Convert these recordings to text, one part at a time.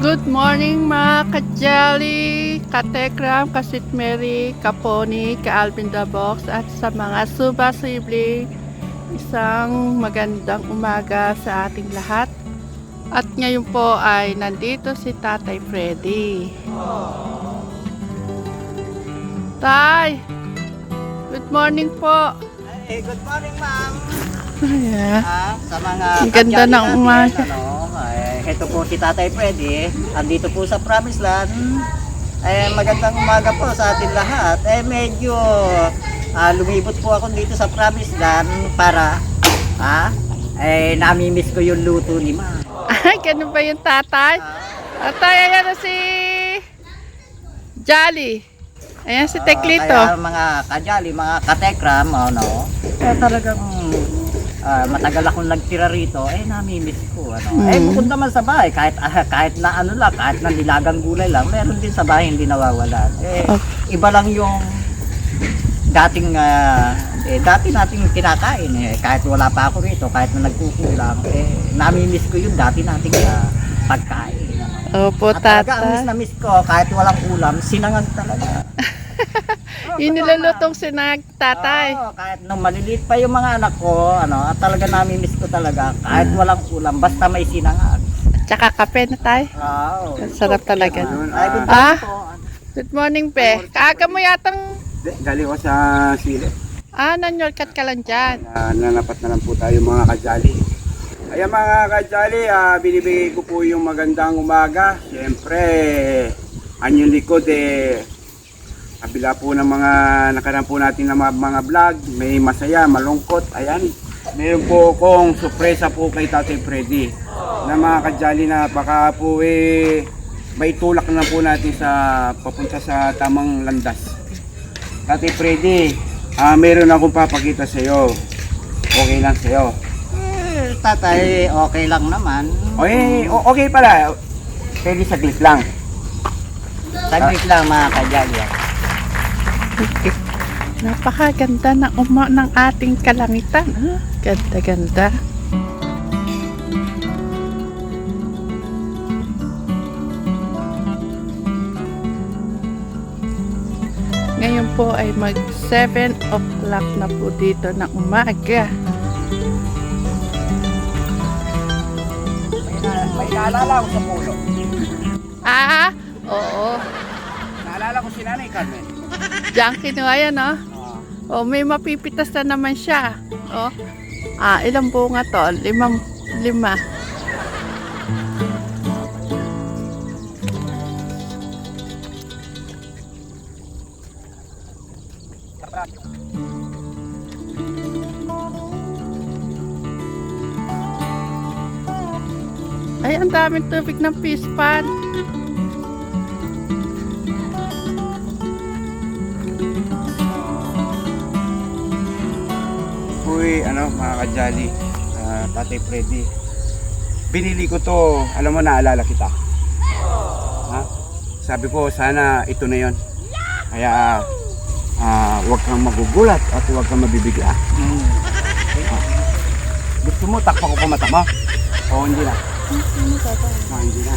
Good morning mga kajali, katekram, kasit Mary, kaponi, ka-Alvin the Box at sa mga suba sibling. Isang magandang umaga sa ating lahat. At ngayon po ay nandito si Tatay Freddy. Tay! Good morning po! Eh, good morning, ma'am. Ayan. Ah, sa mga Ang ganda ng natin, umaga. Ano, eh, ito po si Tatay Freddy. Andito po sa Promised Land. Eh, magandang umaga po sa atin lahat. Eh, medyo ah, lumibot po ako dito sa Promised Land para, ah, eh, namimiss ko yung luto ni Ma. Ay, ganun ba yung tatay? Tatay, ayan na si Jolly. Ayan si Teklito. Ah, kaya mga kadyali, mga katekram, ano, eh, talagang ah, matagal akong nagtira rito, eh namimiss ko ano. Eh Mm. bukod naman sa bahay, kahit ah, kahit na ano lang, kahit na nilagang gulay lang, meron din sa bahay hindi nawawala. Eh Okay. iba lang yung dating ah, eh dati nating kinakain eh kahit wala pa ako rito, kahit na nagkukulang, eh namimiss ko yung dati nating ah, pagkain. Ano. Opo, At talaga, ang miss na miss ko, kahit walang ulam, sinangag talaga. Yung nilalutong sinag tatay. Oo, kahit nung maliliit pa yung mga anak ko, ano, at talaga namimiss ko talaga, kahit walang ulam, basta may sinangag. Tsaka kape na tay. Wow. Ang sarap talaga. Ay, good Ah? morning po. Good morning, pe. Kaaga mo yatang, Di, Galing ko sa sili. ah, nanyorkat ka lang dyan. Uh, nanapat na lang po tayo mga kajali. Ayan mga kajali, ah, binibigay ko po yung magandang umaga. Siyempre, anyong likod eh, kabila po ng mga nakaraan po natin ng mga, mga vlog, may masaya, malungkot, ayan. Meron po akong sorpresa po kay Tatay Freddy na mga kajali na baka po eh, may tulak na po natin sa papunta sa tamang landas. Tatay Freddy, ah meron akong papakita sa iyo. Okay lang sa iyo. Eh, tatay, okay lang naman. Okay, okay pala. Pwede saglit lang. Saglit lang mga kadyali. Okay. Napakaganda ng uma ng ating kalangitan. ah. Ganda-ganda. Ngayon po ay mag 7 o'clock na po dito ng umaga. May, na, may naalala ko sa pulo. Ah, oo. Naalala ko si Nanay Carmen. Diyan kinuha yan, no? Ah, Oh, may mapipitas na naman siya. Oh. Ah, ilang bunga to? Limang, lima. Ay, ang daming tubig ng fish pond. Ano, mga kajali, ah, Tatay Freddy. Binili ko to, alam mo, naalala kita. Ha? Sabi ko, sana ito na yon. Kaya, ah, huwag kang magugulat at huwag kang mabibigla. Hmm. Gusto mo, takpa ko pa mata mo? O hindi na? Ah, hindi na.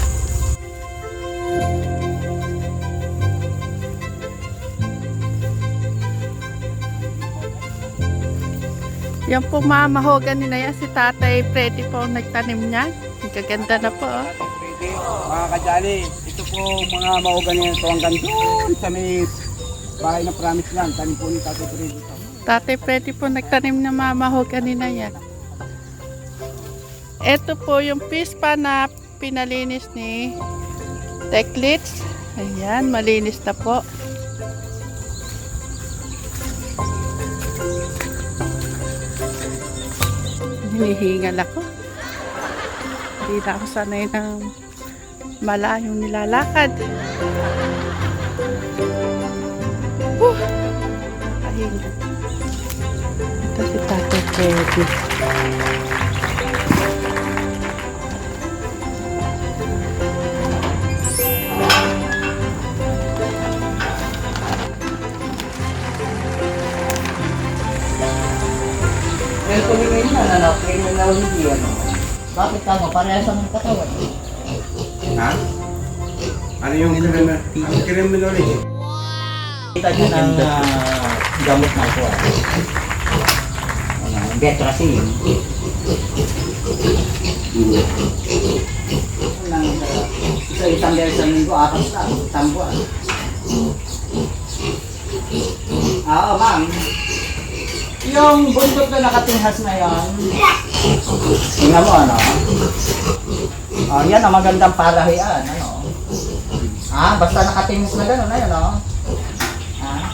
Yan po mamahogan ni na yan, si Tatay Freddy po ang nagtanim niya. Gaganda na po. oh. Mga kajali, ito po mga maugan nito hanggang doon sa may bahay na promise lang. Tanim po ni Tatay Freddy ito. Tatay Freddy po nagtanim na mamahogan ni na yan. Ito po yung pispa na pinalinis ni Teklits. Ayan, malinis na po. Hinihingal ako. Hindi na ako sanay ng malayong nilalakad. Whew! Pahinga. Ito si Tatay Freddy. Pero tumingin na, ano, criminal hindi, ano. Bakit tama? Parehas ang katawan. Ha? Ano yung criminal, ang criminology? Kita nyo ng ah, gamot na ito. ah. Ano, Betracin. Nang, ah, isa isang beses sa linggo, apat lang, isang buwan. Oo, ma'am. Yung bundok na nakatinghas na yon, tingnan mo ano. Oh, yan ang magandang palahian, ano. Ah, basta nakatinghas na gano'n, ayun, oh. Ah.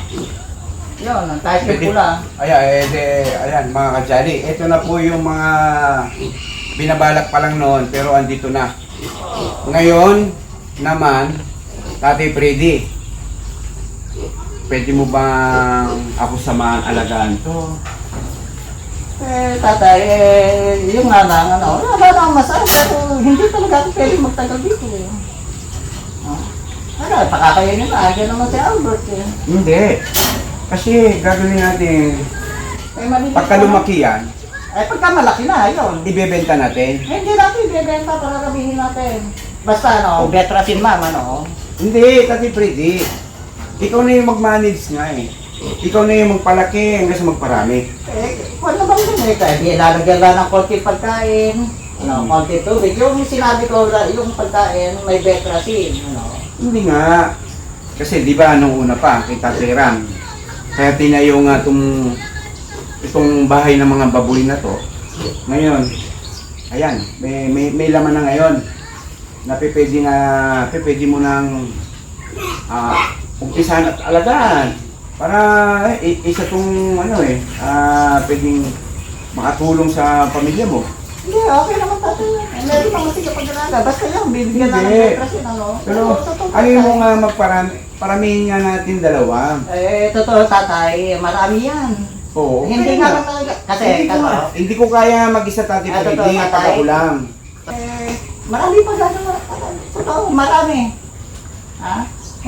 Yun, ang type Pwede. pula. Ayan, eh, de, ayan, mga kajali. Ito na po yung mga binabalak pa lang noon, pero andito na. Ngayon naman, Tatay Freddy, pwede mo bang ako samahan alagaan to? Eh, tatay, eh, yung nga lang, ano, wala na akong masaya, pero hindi talaga ako pwede magtagal dito. Eh. Ah. Ano, pakakainin na, agad naman si Albert eh. Hindi. Kasi gagawin natin, Eh, maliliit pagka na. lumaki yan, Eh, pagka malaki na, yun. ibebenta natin. Eh, Hindi natin ibebenta para sabihin natin. Basta ano, betrasin ma'am, ano. Hindi, Tatay Freddy. Ikaw na yung mag-manage nga eh. Ikaw na yung magpalaki hanggang sa magparami. Eh, wala bang yun eh, kaya di lalagyan lang ng konti pagkain, ano, konti tubig. Yung sinabi ko, yung pagkain, may betrasin, ano. Hindi nga. Kasi di ba nung una pa, kay Tatay Ram, kaya tinayo nga itong, itong bahay ng mga baboy na to. Ngayon, ayan, may, may, may laman na ngayon. Na pwede nga, pwede mo nang ah, umpisahan at alagaan. Para eh, isa tong ano eh, ah, pwedeng makatulong sa pamilya mo. Hindi, okay naman tatay. Eh, meron naman sige pag-alaga. Basta yun, bibigyan lang ng Hindi. betrasin, ano. Pero sa totoo, ayaw mo tatay. nga magparami, paramihin nga natin dalawa. Eh, totoo tatay, marami yan. Oo. Hindi okay nga na. lang talaga. Kasi, hindi, ko, ano, hindi ko kaya mag-isa tati Ah, Freddy totoo, tatay. pag ako lang. eh, marami pa gano'n. Totoo, marami. Ha?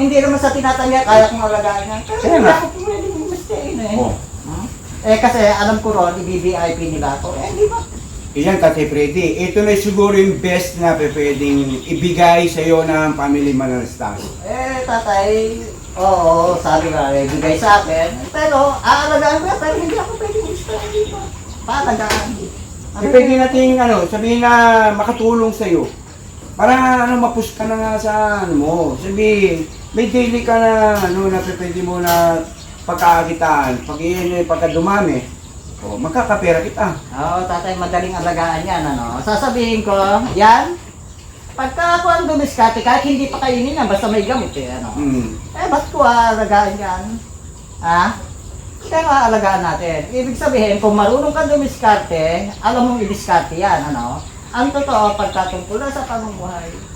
Hindi naman sa tinatangya, kaya kong alagaan yan. Pero Kaya hindi nga. ako pwede gumistain eh. Oh. Hmm? Eh, kasi alam ko ron, i-BBIP nila ako. Eh, di ba? Iyan Tati Freddy, ito na siguro yung best na pe- pwedeng ibigay sa iyo ng Family Manalistas. Eh, tatay, oo, sabi nga, eh, bigay sa akin. Pero, aalagaan ko yan, pero hindi ako pwede gumistain dito. Paalagaan. Eh, pwede natin ano, sabihin na makatulong sa iyo. Para ano, mapush ka na nga sa ano mo. Sabi, may daily ka na ano, na pwede mo na pagkakakitaan. Pag iyan pagka dumami, oh, magkakapera kita. Oo, tatay, madaling alagaan yan, ano. Sasabihin ko, yan, pagka ako ang dumiskate, kahit hindi pa kainin yan, basta may gamot eh, ano. Hmm. Eh, ba't ko aalagaan yan? Ha? Kaya nga alagaan natin. Ibig sabihin, kung marunong ka dumiskarte, alam mong i-diskarte yan, ano. Ang totoo, pagkatungkol na sa pamumuhay.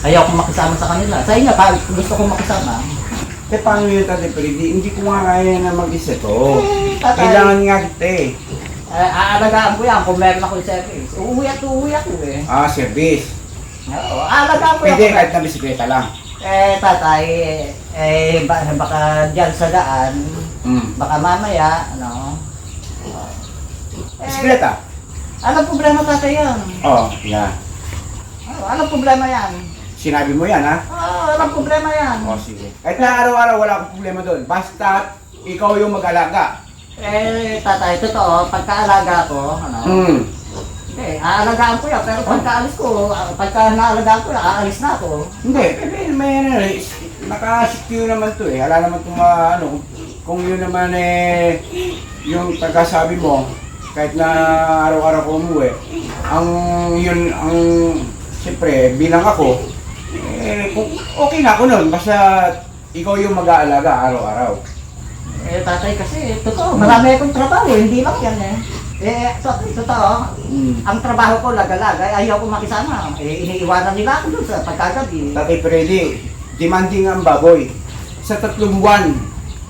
Ayaw ko makisama sa kanila. Sa inyo, pa, gusto ko makisama. Eh, paano yun, Tati Freddy? Hindi ko nga kaya na mag-isa to. Eh, tatay. Kailangan nga kita eh. Eh, aalagaan ko yan kung meron ako service. Uuwi at uuwi ako eh. Ah, service. Oo, aalagaan ko Pwede yan. kahit na bisikleta lang. Eh, tatay, eh, ba- baka dyan sa daan, Mm. baka mamaya, ano, Bisikleta? anong problema tatay yan? Oh, yeah. Oh, anong problema yan? Sinabi mo yan, ha? Oh, anong problema yan? Oh, sige. Kahit na araw-araw wala akong problema doon. Basta ikaw yung mag-alaga. Eh, tatay, totoo, pagkaalaga ko, ano, Hmm. eh, aalagaan ko yan, pero pagkaalis ko, ah, pagka naalagaan ko yan, aalis na ako. Hindi, pwede, may ano eh. Naka-secure naman to eh. Wala naman itong ano. Kung yun naman eh, yung taga-sabi mo, kahit na araw-araw ko umuwi, ang yun, ang, siyempre, bilang ako, eh, okay na ako nun. Basta ikaw yung mag-aalaga araw-araw. Eh, tatay kasi, totoo, marami akong trabaho, hindi lang yan eh. Eh, to- totoo, Hmm. ang trabaho ko laga-laga, eh, ayaw ko makisama. Eh, iniiwanan nila ako doon sa pagkagabi. Tatay Freddy, demanding ang baboy. Sa tatlong buwan,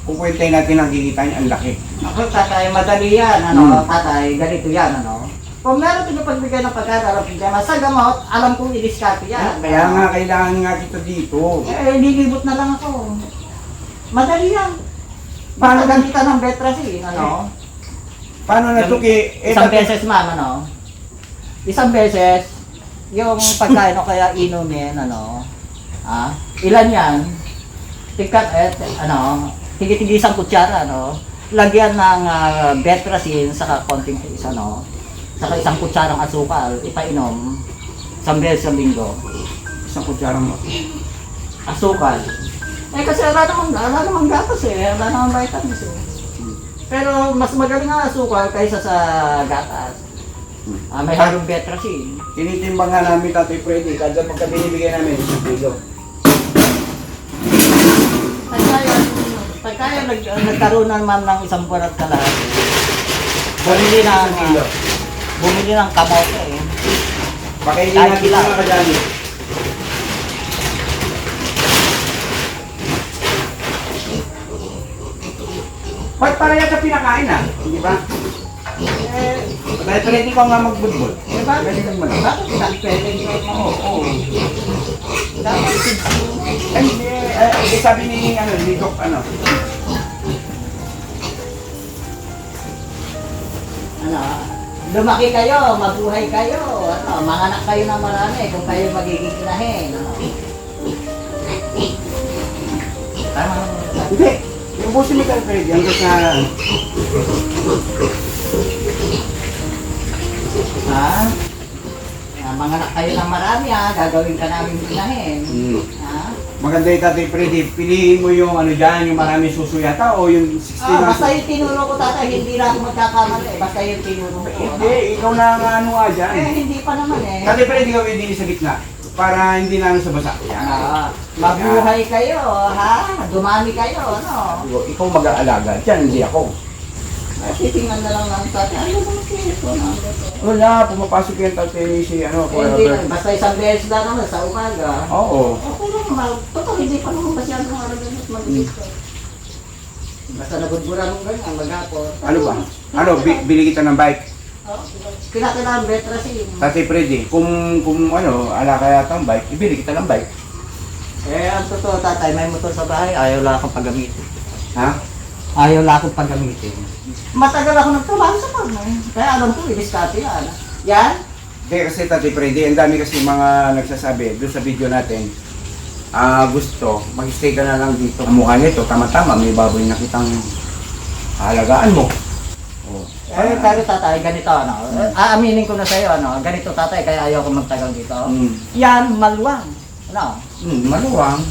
kukwentay natin ang kikita niya, ang laki. Ako, tatay, madali yan, ano, Hmm. tatay, ganito yan, ano. Kung meron pinag pagbigay ng pagkakala, problema, sa gamot, alam kong i-discard yan. Kaya nga, kailangan nga kita dito. Eh, lilibot na lang ako. Madali yan. Paano- Paano gamitan ng betrasin, ano? Paano na to kay... eh, Isang tatay- beses, ma'am, ano? Isang beses, yung pagkain o kaya inumin, ano, Ah, ilan yan? Tingkat, eh, t- ano, tigi-tigi isang kutsara, no? Lagyan ng uh, betrasin, saka konting is, ano, saka isang kutsarang asukal, ipainom, isang beses sa linggo. Isang kutsarang. Asukal. Eh kasi wala namang, wala namang gatas eh, wala namang vitamins eh. Pero mas magaling ang asukal kaysa sa gatas. Ah, may halong betrasin. Tinitimbang nga namin Tatay Freddy, kada pagka binibigay namin isang kilo. Pagkaya, pagkaya nag, nagkaroon naman ng isang buwan at kalahati, bumili ng, Isang kilo. ah, bumili ng kamote eh. Pakainin Kahit natin ilan. mga kajali. Ba't para yan sa pinakain ah? Hindi ba? Eh, Dahil pwede ko nga magbudbud. eh bakit? Pwede kang mag- Bakit isang pwede nyo Oo, oo. Dapat Ay, hindi. Eh, eh, sabi ni, ano, ni Doc, ano. ano, lumaki kayo, mabuhay kayo, ano, manganak kayo ng marami kung kayo magiging inahin. Ano. Tama Hindi. Yung busi ni Calfred, yung sa... Ha? Ah, manganak kayo ng marami ha, gagawin ka namin inahin. Hmm. Maganda yung Tatay Freddy. Piliin mo yung ano dyan, yung maraming suso yata o yung 16 Ah, na basta yung tinuro ko tatay, hindi na ako magkakamali. Basta yung tinuro ko. Hindi, ikaw na nga ano nga dyan. Eh, hindi pa naman eh. Tatay Freddy, ikaw hindi sa gitna. Para hindi na ano sa basa. Yan. Ah, mabuhay kayo, ha? Dumami kayo, ano? Ikaw mag-aalaga dyan, hindi ako. Ah, Titingnan na lang ng tatay. Ano ba ito? Wala, pumapasok yung tatay ni si ano, Kuya Hindi, Robert. basta isang beses lang naman sa umaga. Oo. Okay lang naman. Totoo, hindi pa naman masyadong aragan at mag-isip ko. Basta nabudbura nung ganyan, maghapon. Ano ba? Ano, bi- bili kita ng bike. Oh, Kinakailangan betrasin. Tatay Freddy, kung, kung ano, ala kaya tang bike, ibili kita ng bike. Eh, ang totoo tatay, may motor sa bahay, ayaw lang akong paggamitin. Ha? Ayaw lang akong paggamitin. Matagal ako nagtrabaho sa farm eh. Kaya alam ko, i-discarte yan. Yan? Hindi kasi Tatay Freddy, ang dami kasi mga nagsasabi doon sa video natin, ah gusto, mag-stay ka na lang dito. Ang mukha nito, tama-tama, may baboy na kitang halagaan mo. Oh. Eh, pero tatay, ganito ano. Aaminin ko na sa'yo ano. Ganito tatay, kaya ayaw ko magtagal dito. Mm. Yan, maluwang. Ano? Mm, maluwang.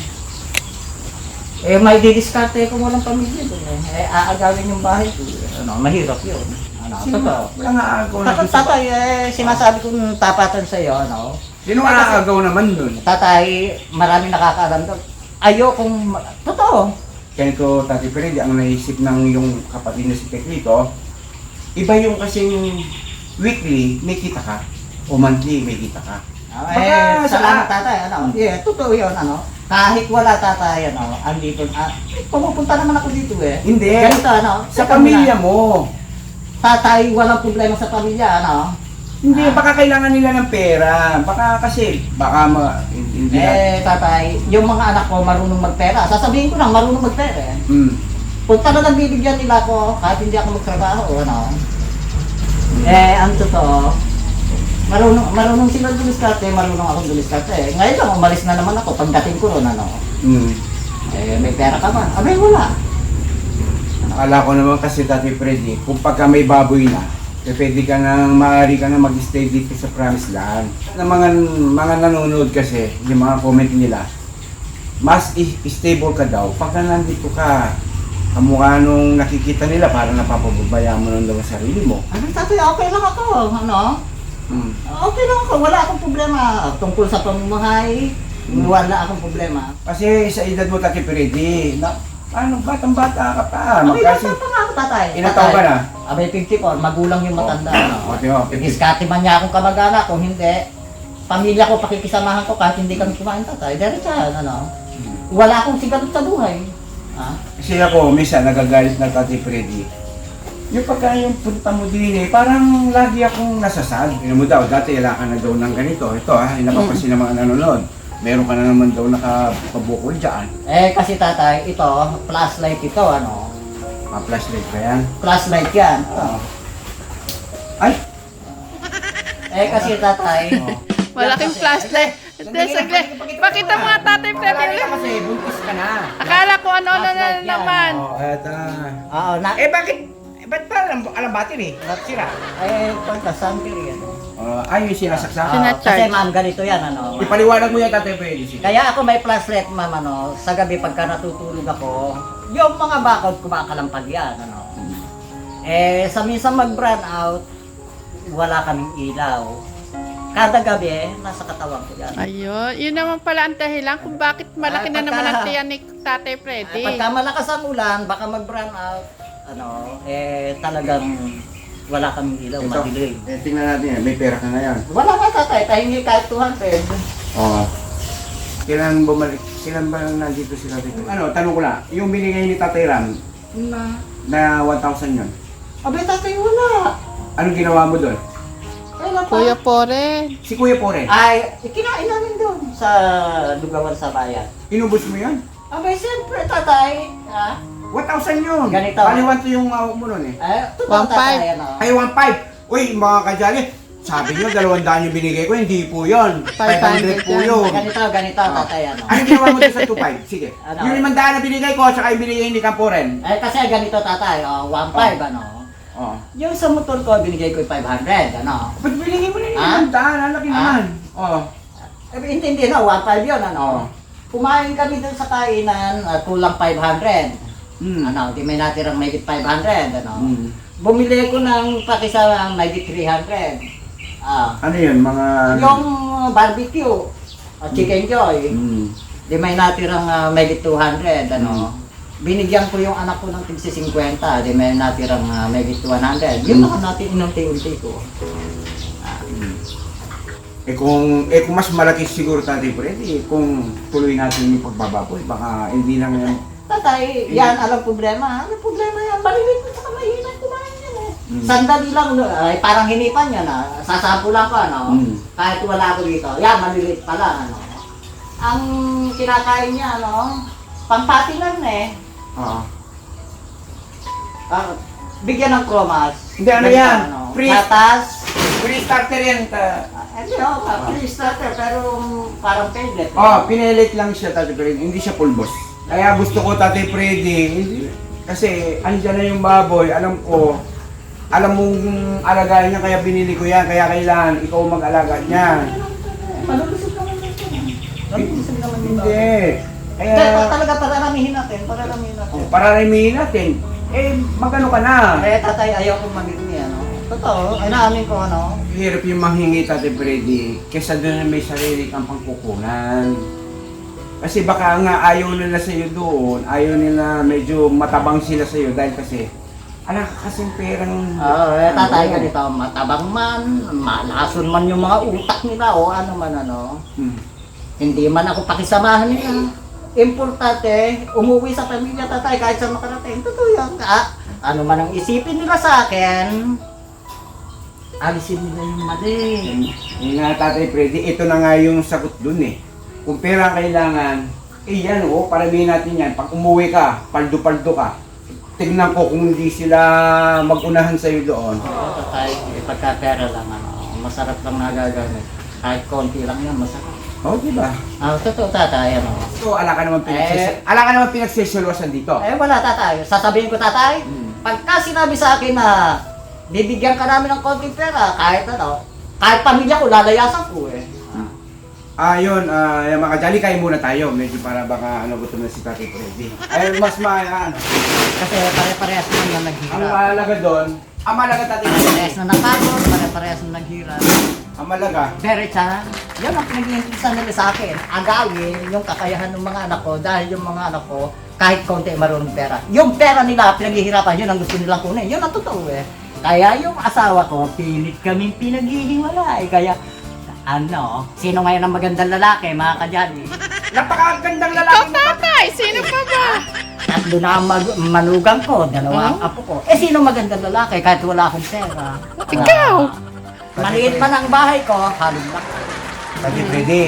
Eh, may didiskarte kung walang pamilya doon eh. Eh, aagawin yung bahay ko. Ano, mahirap yun. Ano, totoo. Wala nga agaw na Tatay, sa... tatay, eh, sinasabi kong tapatan sa'yo, ano. Sino nga agaw naman doon? Tatay, maraming nakakaalam doon. Ayokong, ma- totoo. Ganito, Tati Freddy, ang naisip ng yung kapatid na si Teklito, iba yung kasing weekly, may kita ka, o monthly, may kita ka. Ah, Baka eh, sa- salamat tatay, ano. Yeah, totoo yun, ano. Kahit wala tatay, ano, andito, ah, pumupunta naman ako dito eh. Hindi. Ganito, ano. Sa pamilya mo. Tatay, walang problema sa pamilya, ano. Hindi, Ah. baka kailangan nila ng pera. Baka kasi, baka ma, hindi na. Eh, tatay, yung mga anak ko marunong magpera. Sasabihin ko lang, marunong magpera eh. Hmm. Kung talagang bibigyan nila ako, kahit hindi ako magtrabaho, ano. Eh, ang totoo, marunong, marunong sila dumiskarte, marunong akong dumiskarte. Eh. Ngayon lang, umalis na naman ako pagdating ko ron, ano. Hmm. Eh, may pera ka ba? Abay, wala. Akala ko naman kasi Tati Freddy, kung pagka may baboy na, eh, pwede ka nang, maaari ka na mag-stay dito sa Promised Land. Ng mga, mga nanonood kasi, yung mga comment nila, mas stable ka daw pagka nandito ka. Kamukha nung nakikita nila, parang napapababaya mo daw ang sarili mo. Ano, tatay, okay lang ako, ano. Hmm. Okay lang ako, wala akong problema. Tungkol sa pamumuhay, wala akong problema. Kasi sa edad mo, Tati Freddy, na, ano, batang-bata ka pa. Okay, Magkasi, pa nga ako, tatay. ilang taon ka na? Abay, 54, magulang yung matanda. Oh, okay, oh, 50. Iskati man niya akong kamag-anak, kung hindi, pamilya ko, pakikisamahan ko kahit hindi kami kumain tatay. Diretsahan, ano. Wala akong sigalot sa buhay. Ha? Kasi ako, minsan nagagalit na Tati Freddy. Yung pagka yung punta mo din eh, parang lagi akong nasasad. Yun mo daw, dati wala ka na daw ng ganito. Ito ha, napapansin ng mga nanonood. Meron ka na naman daw nakapabukol dyan. Eh, kasi tatay, ito, flashlight ito, ano. Mga flashlight ba yan? Flashlight yan. Oo. Ay! Eh, kasi tatay, Oh. Malaking flashlight. Hindi, saglit. Pakita mo nga tatay Freddy Wala kasi, buntis ka na. Akala ko ano na na naman. Oh, ah, Oo, na, eh bakit, eh ba't pa alam, alam battery? Sira. eh, pagkasamper yan. Uh, ay, yung sinasaksak. Oo, Sinacharge. kasi ma'am, ganito yan, ano. Ipaliwanag mo yan, Tatay Freddy. Sige. Kaya ako may flashlight, ma'am, ano, sa gabi pagka natutulog ako, yung mga bakod kumakalampag yan, ano. Eh, sa minsan mag-brown out, wala kaming ilaw. Kada gabi, nasa katawan ko yan. Ayun, yun naman pala ang dahilan kung bakit malaki Ay, na pagka- naman ang tiyan ni Tatay Eh, Freddy. pagka malakas ang ulan, baka mag-brown out, ano, eh, talagang wala kaming ilaw, madilim. eh, tingnan natin yan. May pera ka ngayon. Wala ka tatay, tahingi kahit 200. Oo. Kailan bumalik? Kailan ba nandito si Tatay Freddy? Ano, tanong ko lang. Yung binigay ni Tatay Ram Na, na 1,000 yun. abay tatay, wala. Anong ginawa mo doon? Wala pa. Kuya Pore. Si Kuya Pore. Ay, ikinain namin doon sa lugawan sa bayan. Inubos mo yun? Abay, siyempre, tatay. Ha? 1,000 yun. Ganito. Paliwan to yung hawak mo nun eh. Eh, totoo One five. tatay, ano? Ay, 1,500. Uy, mga kajali. Sabi nyo, 200 yung binigay ko. Hindi po yun. 500 po yun. Ganito, ganito, tatay, ano? Ano ginawa mo sa 2,500? Sige. Ano? Yung 500 na binigay ko, saka yung binigay ni Camporen. Eh, kasi ganito, tatay, oh, 1.5, ano? Oh. Yung sa motor ko, binigay ko yung 500, ano? Ba't binigay mo na yung Ah? 500? Ang laki Ah? naman. Oh. Eh, intindi na, 1.5 yun, ano? Oo. Kumain kami dun sa kainan, at kulang 500. Hmm. Ano, di may natirang may 500, ano? Hmm. Bumili ko ng pakisa may 300. Ah, Ano yun, mga... yung barbecue, at chicken joy, Hmm. di may natirang uh, may 200, ano? Binigyan ko yung anak ko ng tigsi 50, di may natirang uh, may 200. Yun ako natin inunti-unti ko. Eh kung, eh kung mas malaki siguro tatay Freddy, eh, kung tuloy natin yung pagbababoy, baka hindi lang. Tatay, yan alam problema. Ano problema yan? Malilit mo sa kamahinan kumain yan eh. Mm. Sandali lang, no, ay parang hinipan yan ah. Sasampo lang ko ano. Mm. Kahit wala ako dito. Yan, malilit pa lang ano. Ang kinakain niya ano, pampati lang eh. Oo. Ah, bigyan ng kromas. Hindi, ano Basta, yan? Ano, Free- Gatas. Free starter yan. Ta. Ah, Hindi oh, ah, free starter pero parang paglet. Oh, pinilit lang siya Freddy, hindi siya pulbos. Kaya gusto ko tatay Freddy, kasi andyan na yung baboy, alam ko, alam mong alagaan niya kaya binili ko yan, kaya kailangan ikaw mag-alaga niya. Malulusog naman. Malulusog naman ito. Hindi. Kaya, talaga pararamihin natin, pararamihin natin. oh, pararamihin natin. Eh, magano ka na? Eh, tatay, ayaw kong mamili ano. Totoo, ay naamin ko ano. Hirap yung manghingi tatay Freddy, kesa doon na may sarili kang pangkukunan. Kasi baka nga ayaw nila sa iyo doon, ayaw nila medyo matabang sila sa iyo dahil kasi alam ka kasing perang Oo, eh, tatay Ano? ganito, matabang man, malason man yung mga utak nila o ano man ano. Hmm. Hindi man ako pakisamahan nila. Importante, umuwi sa pamilya tatay kahit sa makarating. Totoo yan. Ah, ano man ang isipin nila sa akin, alisin nila yung mali. Yung nga tatay Freddy, ito na nga yung sagot dun eh. Kung pera ang kailangan, eh yan oh, parabihin natin yan. Pag umuwi ka, paldo-paldo ka, tignan ko kung hindi sila magunahan sa iyo doon. Oo, tatay, eh, pagka pera lang, ano, masarap lang nagagamit. Kahit konti lang yan, masarap. Oh, di ba? Ah, totoo tatay, ano. So, ala ka naman pinagsis- Eh. ala ka naman pinagsisuluasan dito. Eh, wala tatay. Sasabihin ko tatay, Hmm. pagka sinabi sa akin na bibigyan ka namin ng konting pera, kahit ano, kahit pamilya ko, lalayasan ko eh. Ah, yun, ah, yung mga kajali, kain muna tayo. Medyo para baka ano gutom na si Tatay Freddy. Ay, mas ma, ano. Kasi pare-parehas na yung Ang naghirap. mahalaga doon, ang mahalaga Freddy, Parehas na napagod, pare-parehas na naghirap. ang mahalaga, Berecha, yan ang pinag-iintisan nila sa akin. Agawin yung kakayahan ng mga anak ko dahil yung mga anak ko, kahit konti marunong pera. Yung pera nila, pinaghihirapan, yun ang gusto nilang kunin. Yun ang totoo eh. Kaya yung asawa ko, pilit kaming pinaghihiwalay. Kaya, ano, sino ngayon ang magandang lalaki, mga kadyali? napakagandang Ikaw lalaki mo. tatay, sino pa ba? Tatlo na ang mag- manugang ko, dalawa ang apo ko. Eh, sino magandang lalaki kahit wala akong pera? Ikaw. Maliit man ang bahay ko, halong lang. Tatay Freddy,